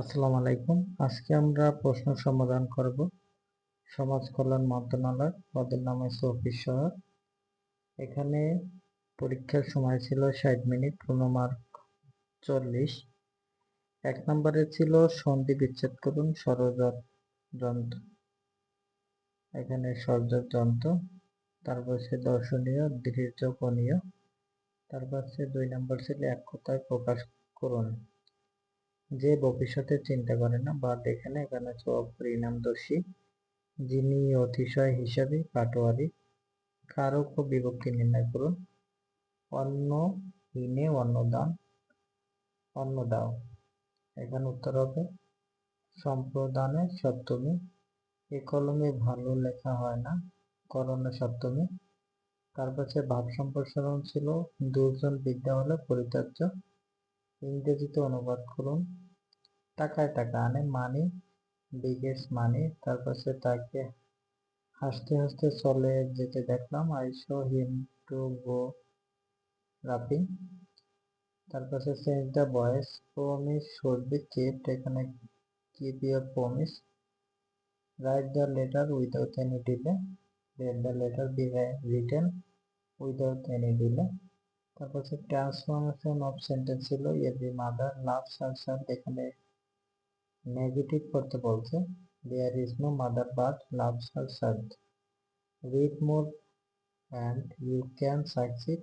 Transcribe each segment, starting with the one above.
আসসালামু আলাইকুম। আজকে আমরা প্রশ্ন সমাধান করব। সমাজ কল্যাণ মন্ত্রণালয়, পদের নাম অফিস শহর এখানে পরীক্ষার সময় ছিল ষাট মিনিট পনেরো মার্ক চল্লিশ। এক নম্বরে ছিল সন্ধি বিচ্ছেদ করুন সরজর যন্ত্র এখানে সরজর যন্ত্র তারপর হচ্ছে দর্শনীয় দৃঢ়কণীয় তারপর হচ্ছে দুই নম্বর ছিল এক কথায় প্রকাশ করুন। যে ভবিষ্যতে চিন্তা করে না, বা দেখে না, এখানে হচ্ছে অপরিণামদর্শী যিনি অতিশয় হিসাবে, পাটোয়ারি কারক ও বিভক্তি নির্ণয় করুন। অন্য হীনে অন্নদান অন্ন দাও। এখানে উত্তর হবে, সম্প্রদানে সপ্তমী, এ কলমে ভালো লেখা হয় না করণে সপ্তমী। তারপর হচ্ছে ভাব সম্প্রসারণ ছিল দুজন বিদ্যা হলে পরিত্যাজ্য ইংরেজিতে অনুবাদ করুন। টাকায় টাকা, আনে মানি বিগেস্ট মানি তারপর সে তাকে হাসতে হাসতে চলে যেতে দেখলাম I show him to go rapping তারপর সে change the voice promise should be kept এখানে keep your promise write the letter without any delay let the letter be written without any delay তারপর হচ্ছে ট্রান্সফরমেশন অফ সেন্টেন্স ছিল every mother love her এখানে negative করতে বলছে there is no mother but love her her read more and you can succeed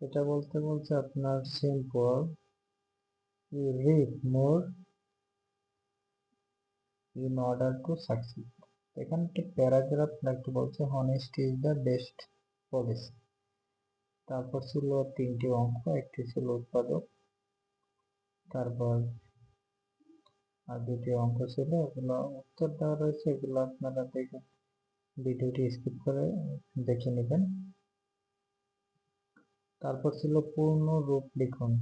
এটা বলতে বলছে আপনার simple you read more in order to succeed এখানে একটা প্যারাগ্রাফ একটু বলছে honest is the best policy তারপর ছিল তিনটি অঙ্ক একটি ছিল উৎপাদক, তারপর আর দুটি অঙ্ক ছিল এগুলো উত্তর দেওয়া রয়েছে, এগুলো আপনারা দেখে ভিডিওটি স্কিপ করে দেখে নেবেন। তারপর ছিল পূর্ণ রূপ লিখুন,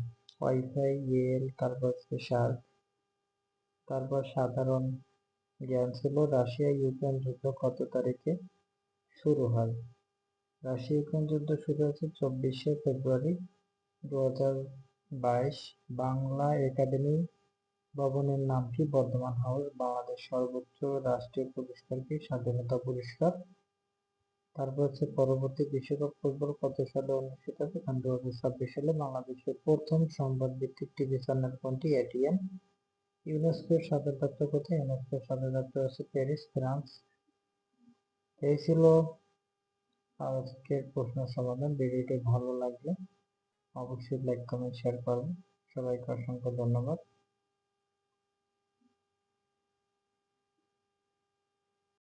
ওয়াইফাই ইয়েল তারপর সার তারপর সাধারণ জ্ঞান ছিল রাশিয়া, ইউক্রেন যুদ্ধ কত তারিখে শুরু হয়? রাশিয়া ইউক্রেন যুদ্ধ শুরু হয়েছে? চব্বিশে ফেব্রুয়ারি দু হাজার বাইশ। বাংলা একাডেমি ভবনের নাম কি? বর্ধমান হাউস, বাংলাদেশ সর্বোচ্চ রাষ্ট্রীয় পুরস্কার কি স্বাধীনতা পুরস্কার। তারপর হচ্ছে পরবর্তী বিশ্বকাপ ফুটবল কত সালে অনুষ্ঠিত হবে এখান দু হাজার ছাব্বিশ সালে বাংলাদেশের প্রথম সংবাদ ভিত্তিক টিভি চ্যানেল কোনটি? এটিএন ইউনেস্কোর সদর দপ্তর কোথায়? ইউনেস্কোর সদর দপ্তর হচ্ছে প্যারিস, ফ্রান্স। এই ছিল আজকের প্রশ্ন সমাধান ভিডিওটি ভালো লাগলে অবশ্যই লাইক কমেন্ট শেয়ার করবেন। সবাইকে অসংখ্য ধন্যবাদ।